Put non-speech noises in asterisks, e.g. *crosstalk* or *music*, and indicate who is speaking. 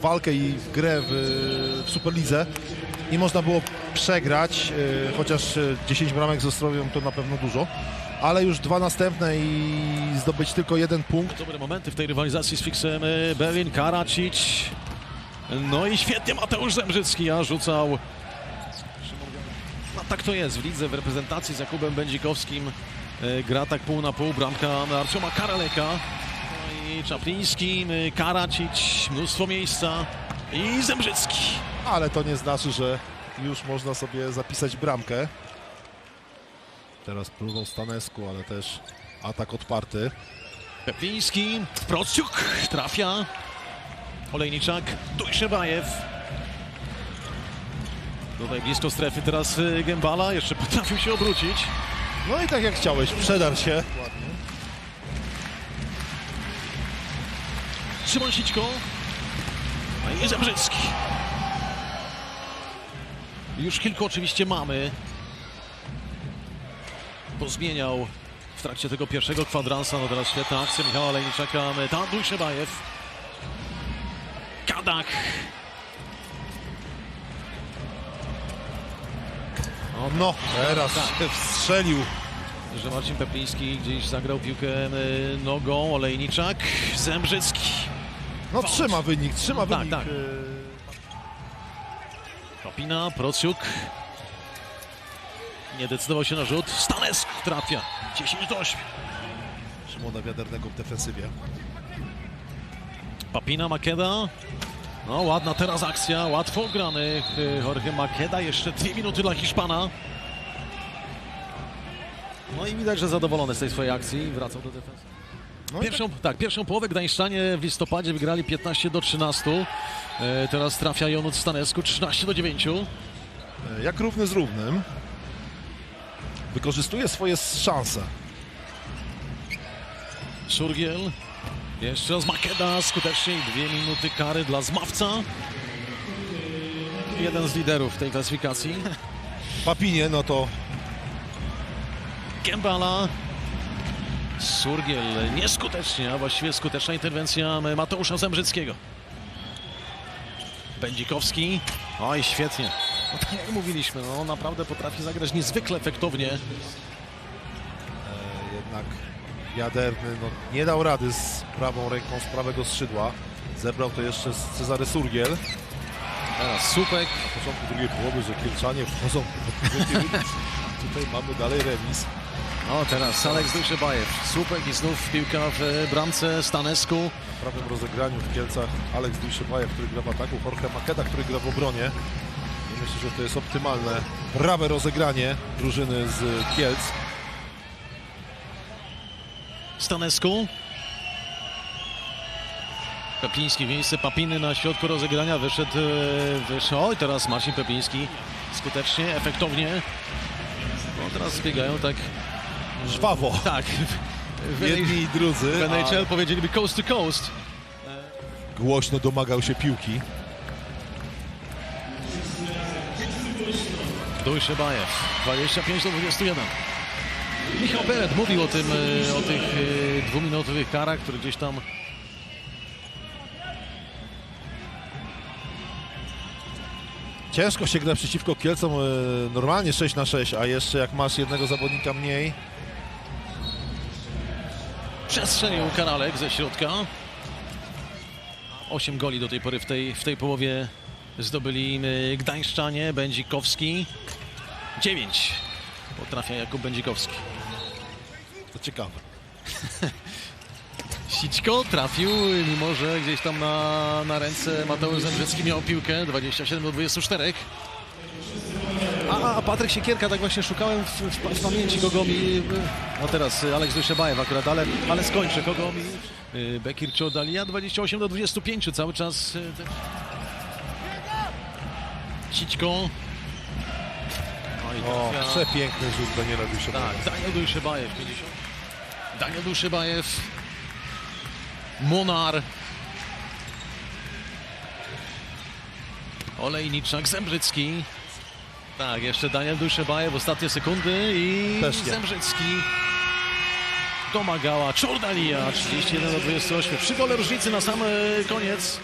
Speaker 1: walkę i w grę w, w Superlidze i można było przegrać, e, chociaż e, 10 bramek z Ostrowią to na pewno dużo, ale już dwa następne i zdobyć tylko jeden punkt.
Speaker 2: Dobre momenty w tej rywalizacji z Fiksem. y, Berlin, Karacic. No i świetnie Mateusz Zembrzycki, a rzucał. No tak to jest w lidze, w reprezentacji z Jakubem Będzikowskim. Gra tak pół na pół, bramka Arcioma Karaleka. I Czapliński, Karacic, mnóstwo miejsca i Zembrzycki.
Speaker 1: Ale to nie znaczy, że już można sobie zapisać bramkę. Teraz próbował Stanesku, ale też atak odparty.
Speaker 2: Pepliński, Prociuk, trafia. Olejniczak, Dujszebajew. Tutaj blisko strefy teraz y, Gębala, jeszcze potrafił się obrócić.
Speaker 1: No i tak jak chciałeś, przedar się.
Speaker 2: Szymon Sićko. No i Zembrzycki. Już kilku oczywiście mamy. Pozmieniał w trakcie tego pierwszego kwadransa. No teraz świetna akcja Michała Olejniczaka. Tam Dujszebajew. Kadak.
Speaker 1: No, teraz
Speaker 2: Tak.
Speaker 1: się wstrzelił.
Speaker 2: że Marcin Pepliński gdzieś zagrał piłkę y, nogą, Olejniczak, Zembrzycki.
Speaker 1: No trzyma wynik, trzyma
Speaker 2: Tak,
Speaker 1: wynik.
Speaker 2: tak. Papina, Prociuk. Nie decydował się na rzut. Stanesku trafia. 10 do 8.
Speaker 1: Szymona Wiadernego w defensywie.
Speaker 2: Papina, Makeda. No ładna teraz akcja, łatwo grany y, Jorge Makeda. Jeszcze dwie minuty dla Hiszpana. No i widać, że zadowolony z tej swojej akcji wracał do defensy.
Speaker 1: No
Speaker 2: Pierwszą, tak, pierwszą połowę Gdańszczanie w listopadzie wygrali 15 do 13. E, teraz trafia Jonut Stanesku 13 do 9.
Speaker 1: tak, e, jak równy z równym. Wykorzystuje swoje szanse.
Speaker 2: Szurgiel. Jeszcze raz Makeda skutecznie dwie minuty kary dla zmawca. Jeden z liderów tej klasyfikacji. *laughs*
Speaker 1: Papinie, no to
Speaker 2: Gębala. Surgiel nieskutecznie, a właściwie skuteczna interwencja Mateusza Zembrzyckiego. Będzikowski. Oj, świetnie. No tak jak mówiliśmy, no naprawdę potrafi zagrać niezwykle efektownie.
Speaker 1: e, jednak Wiaderny no, nie dał rady z prawą ręką z prawego skrzydła. Zebrał to jeszcze z Cezary Surgiel.
Speaker 2: Teraz Supek.
Speaker 1: Na początku drugiej połowy, że Kielczanie wchodzą *laughs* Tutaj mamy dalej remis.
Speaker 2: O, teraz Aleks Dujszebajew. Słupek i znów piłka w bramce Stanesku.
Speaker 1: W prawym rozegraniu w Kielcach Aleks Dujszebajew, który gra w ataku, Jorge Makeda, który gra w obronie. I myślę, że to jest optymalne prawe rozegranie drużyny z Kielc.
Speaker 2: Stanesku. Pepliński w miejsce Papiny na środku rozegrania wyszedł, e, wyszedł. Oj, teraz Marcin Pepliński skutecznie, efektownie. Teraz zbiegają tak,
Speaker 1: Żwawo.
Speaker 2: tak. *laughs*
Speaker 1: Jedni i drudzy.
Speaker 2: w
Speaker 1: a
Speaker 2: NHL powiedzieliby coast to coast.
Speaker 1: Głośno domagał się piłki.
Speaker 2: Dujszebajew, 25 do 21. Michał Beret mówił o tym, e, o tych e, dwuminutowych karach, które gdzieś tam
Speaker 1: Ciężko się gra przeciwko Kielcom e, normalnie 6 na 6, a jeszcze jak masz jednego zawodnika mniej,
Speaker 2: przestrzelił Karalek ze środka. 8 goli do tej pory w tej, w tej połowie zdobyli Gdańszczanie, Będzikowski. 9 potrafia Jakub Będzikowski.
Speaker 1: to ciekawe. *laughs*
Speaker 2: Sićko trafił, mimo że gdzieś tam na, na ręce Mateusz Zembrzycki miał piłkę, 27 do 24. A, a Patryk Siekierka, tak właśnie szukałem w, w, w pamięci kogo mi... No teraz Aleks Dujszebajew akurat, ale, ale skończę. Kogo mi... y, Bekir czy Odalia, 28 do 25, cały czas... y, Sićko. Oj,
Speaker 1: O, przepiękny rzut Daniela Duszebajewa.
Speaker 2: tak, Daniel Dujszebajew, 50. Daniel. Monar. Olejniczak, Zembrzycki. Tak, jeszcze Daniel Dujszebajew, ostatnie sekundy i. Zembrzycki. Domagała Czordalia, 31 do 28. Trzy gole różnicy na sam e, koniec.